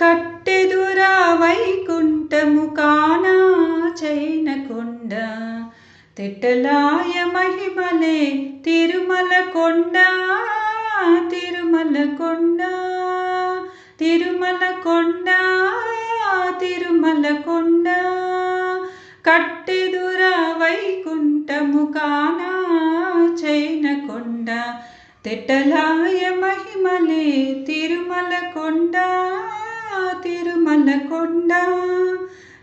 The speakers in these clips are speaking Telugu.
కట్టెదురా వైకుంఠము కానా చైనకొండ తిట్టలాయ మహిమలే తిరుమల కొండ తిరుమల కొండ. తిరుమల కొండ తిరుమల కొండ. కట్టెదురా వైకుంఠము కానా చైనకొండ తిట్టలాయ మహిమలే తిరుమల కొండ. తిరుమల కొండ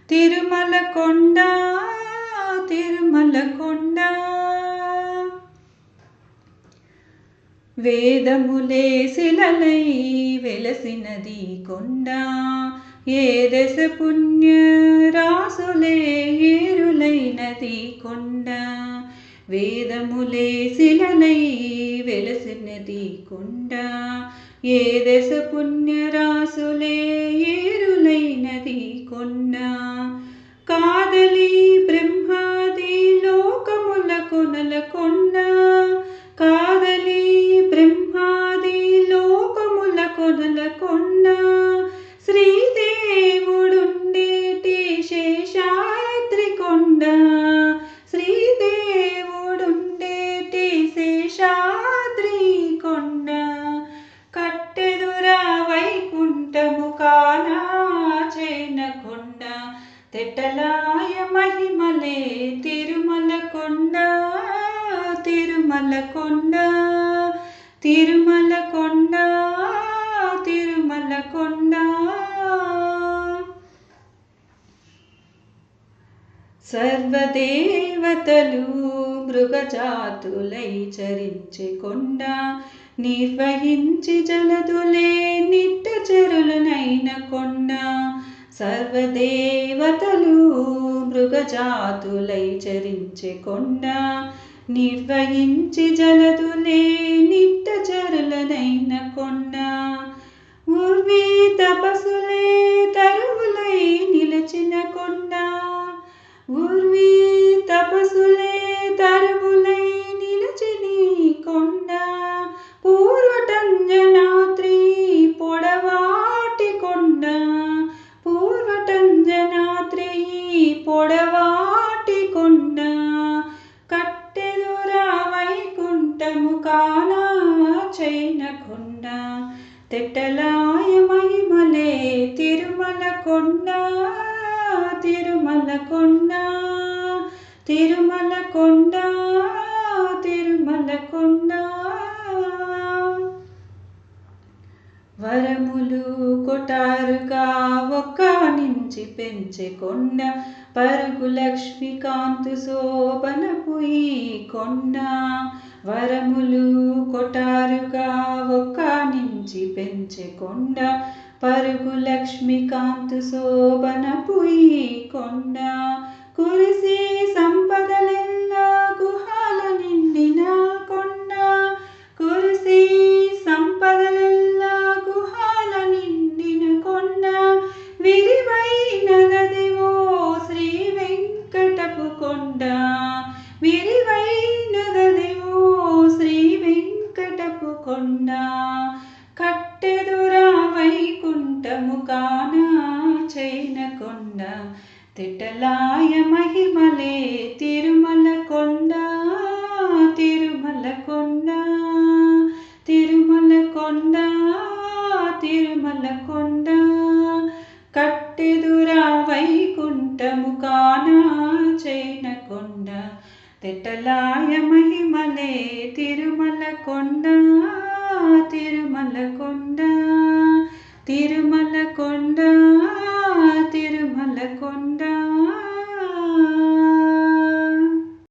తిరుమల కొండ తిరుమల కొండ. వేదములే శిలలై వెలసినది కొండ ఏ దశ పుణ్య రాసులే ఏరులైనది కొండ. వేదములే శిలలై వెలసినది కొండ ఏ దశ పుణ్య రాసులే ఏరులైనది కొండ తెట్టలాయ మహిమలే తిరుమల కొండ తిరుమల కొండ తిరుమల కొండ తిరుమల కొండ. సర్వదేవతలు మృగజాతులై చరించే కొండ నిర్వహించి జలదులే నిట్టచరులనైన కొండ. సర్వదేవతలు మృగజాతులై చరించే కొండ నిర్వహించి జలదులే నిట్టచరులనైన కొండ. ఉర్వి తపసులే తరువులై నిలచిన కొండ. ఉర్వి తపసులే తెట్టలాయ మహిమలే తిరుమల కొండ తిరుమల కొండ తిరుమల కొండ తిరుమల కొండ వరములు కొటారుగా ఒక్క నుంచి పెంచే కొండ పరుగు లక్ష్మీకాంతు శోభనపు ఈ కొండ. వరములు కొటారుగా ఒక్క నుంచి పెంచే కొండ పరుగు లక్ష్మీకాంతు శోభనపు ఈ కొండ. కురిసి సంపదలెల్లా గుహాల నిండిన కొండ. కురిసి సంపదలెల్లా గుహాల నిండిన కొండ. విరివైనదదివో శ్రీ వెంకటపు కొండ. విరివైనదదివో శ్రీ వెంకటపు కొండ. వైకుంఠము కానా చైన కొండ తిట్టలాయ మహిమలే తిరుమల కొండ తిరుమల కొండ తిరుమల కొండ తిరుమల కొండ. కట్టెదురా వైకుంఠము చైన కొండ మహిమలే తిరుమల కొండ తిరుమల కొండ. తిరుమల కొండ